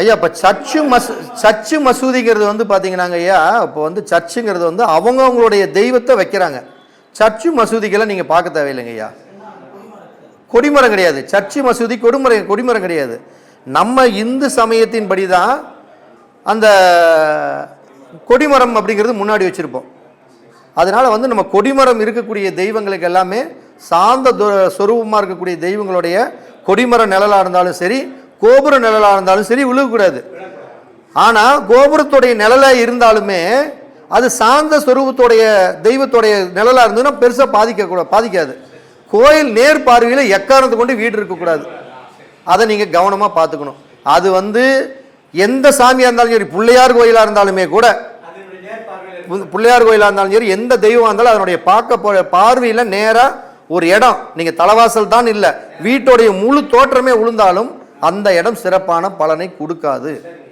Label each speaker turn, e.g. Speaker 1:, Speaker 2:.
Speaker 1: ஐயா இப்போ church மசூ church மசூதிங்கிறது வந்து பார்த்தீங்கன்னாங்க ஐயா இப்போ வந்து சர்ச்சுங்கிறது வந்து அவங்க அவங்களுடைய தெய்வத்தை வைக்கிறாங்க. சர்ச்சு மசூதிக்கெல்லாம் நீங்கள் பார்க்க தேவையில்லைங்க ஐயா. கொடிமரம் கிடையாது. சர்ச்சு மசூதி கொடிமரம் கொடிமரம் கிடையாது. நம்ம இந்து சமயத்தின்படி தான் அந்த கொடிமரம் அப்படிங்கிறது முன்னாடி வச்சுருப்போம். அதனால் வந்து நம்ம கொடிமரம் இருக்கக்கூடிய தெய்வங்களுக்கு எல்லாமே சாந்த சொரூபமாக இருக்கக்கூடிய தெய்வங்களுடைய கொடிமர நிழலாக இருந்தாலும் சரி கோபுர நிழலாக இருந்தாலும் சரி விழுகக்கூடாது. ஆனால் கோபுரத்துடைய நிழலாக இருந்தாலுமே அது சாந்த சொரூபத்துடைய தெய்வத்துடைய நிழலாக இருந்ததுன்னா பெருசாக பாதிக்கக்கூடாது பாதிக்காது. கோயில் நேர் பார்வையில் எக்காரணத்தை கொண்டு வீடு இருக்கக்கூடாது அதை நீங்கள் கவனமாக பார்த்துக்கணும். அது வந்து எந்த சாமியாக இருந்தாலும் சரி பிள்ளையார் கோயிலாக இருந்தாலுமே கூட பிள்ளையார் கோயிலாக இருந்தாலும் சரி எந்த தெய்வம் இருந்தாலும் அதனுடைய பார்க்க போ பார்வையில் நேராக ஒரு இடம். நீங்கள் தலைவாசல் தான் இல்லை வீட்டுடைய முழு தோற்றமே உளுந்தாலும் அந்த இடம் சிறப்பான பலனை கொடுக்காது.